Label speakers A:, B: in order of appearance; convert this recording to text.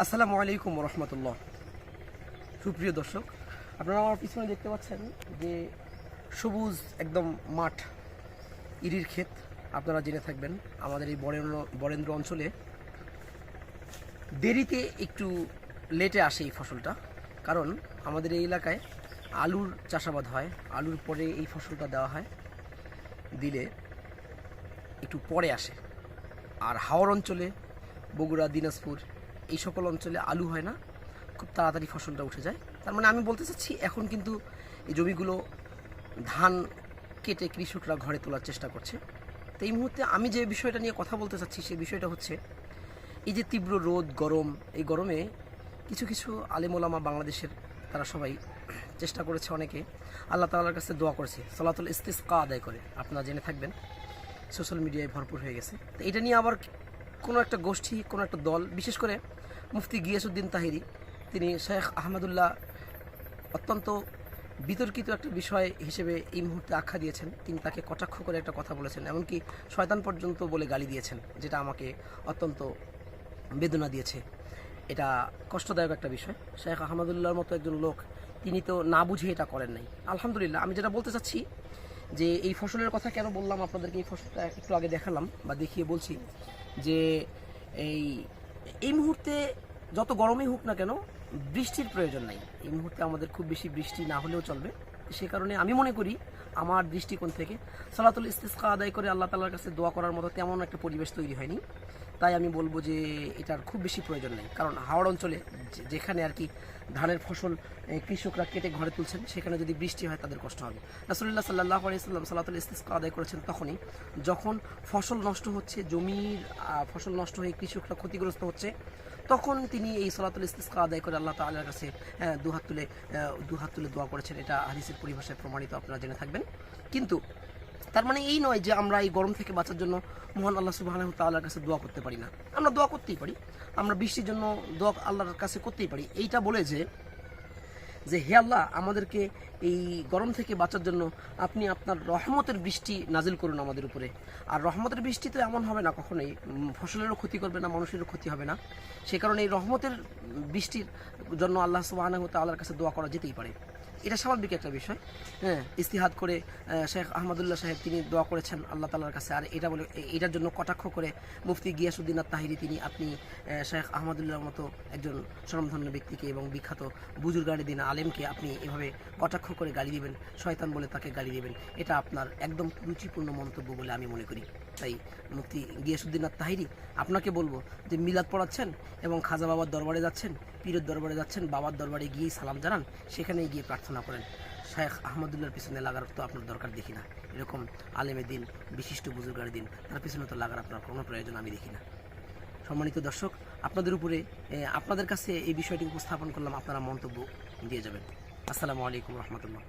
A: আসসালামু আলাইকুম রহমতুল্লাহ সুপ্রিয় দর্শক, আপনারা আমার পিছনে দেখতে পাচ্ছেন যে সবুজ একদম মাঠ ইরির ক্ষেত। আপনারা জেনে থাকবেন, আমাদের এই বরেন্দ্র বরেন্দ্র অঞ্চলে দেরিতে একটু লেটে আসে এই ফসলটা। কারণ আমাদের এই এলাকায় আলুর চাষাবাদ হয়, আলুর পরে এই ফসলটা দেওয়া হয়। দিলে একটু পরে আসে। আর হাওড় অঞ্চলে বগুড়া, দিনাজপুর এই সকল অঞ্চলে আলু হয় না, খুব তাড়াতাড়ি ফসলটা উঠে যায়। তার মানে আমি বলতে চাচ্ছি, এখন কিন্তু এই জমিগুলো ধান কেটে কৃষকরা ঘরে তোলার চেষ্টা করছে। তো এই মুহূর্তে আমি যে বিষয়টা নিয়ে কথা বলতে চাচ্ছি, সেই বিষয়টা হচ্ছে, এই যে তীব্র রোদ, গরম, এই গরমে কিছু কিছু আলেমোলামা বাংলাদেশের তারা সবাই চেষ্টা করেছে অনেকে। আল্লাহ তালার কাছে দোয়া করেছে, সলাতুল ইস্তিসকা আদায় করে। আপনারা জেনে থাকবেন, সোশ্যাল মিডিয়ায় ভরপুর হয়ে গেছে। তো এটা নিয়ে আবার কোনো একটা গোষ্ঠী, কোনো একটা দল, বিশেষ করে মুফতি গিয়াসুদ্দিন তাহিরি, তিনি শেখ আহমদুল্লাহ অত্যন্ত বিতর্কিত একটা বিষয় হিসেবে এই মুহূর্তে আখ্যা দিয়েছেন। তিনি তাকে কটাক্ষ করে একটা কথা বলেছেন, এমনকি শয়তান পর্যন্ত বলে গালি দিয়েছেন, যেটা আমাকে অত্যন্ত বেদনা দিয়েছে। এটা কষ্টদায়ক একটা বিষয়। শেখ আহমদুল্লাহর মতো একজন লোক, তিনি তো না বুঝে এটা করেন নাই। আলহামদুলিল্লাহ, আমি যেটা বলতে চাচ্ছি যে এই ফসলের কথা কেন বললাম আপনাদেরকে, এই ফসলটা একটু আগে দেখালাম বা দেখিয়ে বলছি যে এই এই মুহূর্তে যত গরমই হোক না কেন বৃষ্টির প্রয়োজন নাই। এই মুহূর্তে আমাদের খুব বেশি বৃষ্টি না হলেও চলবে। সে কারণে আমি মনে করি আমার দৃষ্টিকোণ থেকে সালাতুল ইস্তিসকা আদায় করে আল্লাহ তালার কাছে দোয়া করার মতো তেমন একটা পরিবেশ তৈরি হয়নি। তাই আমি বলব যে এটার খুব বেশি প্রয়োজন নেই। কারণ হাওড় অঞ্চলে যেখানে আর কি ধানের ফসল কৃষকরা কেটে ঘরে তুলছেন, সেখানে যদি বৃষ্টি হয় তাদের কষ্ট হবে। রাসুল্লাহ সাল্লাহ আলাইসাল্লাম সাল্লাতুল ইস্তিসকা আদায় করেছেন তখনই যখন ফসল নষ্ট হচ্ছে, জমির ফসল নষ্ট হয়ে কৃষকরা ক্ষতিগ্রস্ত হচ্ছে তখন তিনি এই সলাতুল ইস্তিসকা আদায় করে আল্লাহ তাল্লাহর কাছে দুহাত তুলে দুহাত তুলে দোয়া করেছেন। এটা হাদিসের পরিভাষায় প্রমাণিত, আপনারা জেনে থাকবেন। কিন্তু তার মানে এই নয় যে আমরা এই গরম থেকে বাঁচার জন্য মোহন আল্লাহ সুবাহ তাল্লাহর কাছে দোয়া করতে পারি না। আমরা দোয়া করতেই পারি। আমরা বৃষ্টির জন্য দোয়া আল্লাহর কাছে করতেই পারি। এইটা বলে যে যে হে আল্লাহ, আমাদেরকে এই গরম থেকে বাঁচার জন্য আপনি আপনার রহমতের বৃষ্টি নাজিল করুন আমাদের উপরে। আর রহমতের বৃষ্টি তো এমন হবে না কখনোই। ফসলেরও ক্ষতি করবে না, মানুষেরও ক্ষতি হবে না। সে কারণে এই রহমতের বৃষ্টির জন্য আল্লাহ সুবাহ আল্লাহর কাছে দোয়া করা যেতেই পারে। এটা স্বাভাবিক একটা বিষয়। হ্যাঁ ইস্তিহাদ করে শেখ আহমদুল্লাহ সাহেব তিনি দোয়া করেছেন আল্লাহ তালার কাছে। আর এটা বলে এটার জন্য কটাক্ষ করে মুফতি গিয়াসুদ্দিন আর তাহিরি তিনি আপনি শেখ আহমদুল্লাহর মতো একজন স্বনামধন্য ব্যক্তিকে এবং বিখ্যাত বুজুর্গানি দিন আলেমকে আপনি এভাবে কটাক্ষ করে গালি দিবেন, শয়তান বলে তাকে গালি দিবেন, এটা আপনার একদম রুচিপূর্ণ মন্তব্য বলে আমি মনে করি। তাই মুফতি গিয়াসুদ্দিন আর তাহিরি আপনাকে বলব যে মিলাদ পড়াচ্ছেন এবং খাজা বাবার দরবারে যাচ্ছেন, পীরের দরবারে যাচ্ছেন, বাবার দরবারে গিয়ে সালাম জানান সেখানে গিয়ে প্রার্থনা করেন। শেখ আহমদুল্লাহর পিছনে লাগার তো আপনার দরকার দেখি না। এরকম আলেমের দিন, বিশিষ্ট বুজুর্গার দিন, তার পিছনে তো লাগার আপনার কোনো প্রয়োজন আমি দেখি না। সম্মানিত দর্শক, আপনাদের উপরে আপনাদের কাছে এই বিষয়টি উপস্থাপন করলাম, আপনারা মন্তব্য দিয়ে যাবেন। আসসালামু আলাইকুম রহমতুল্লাহ।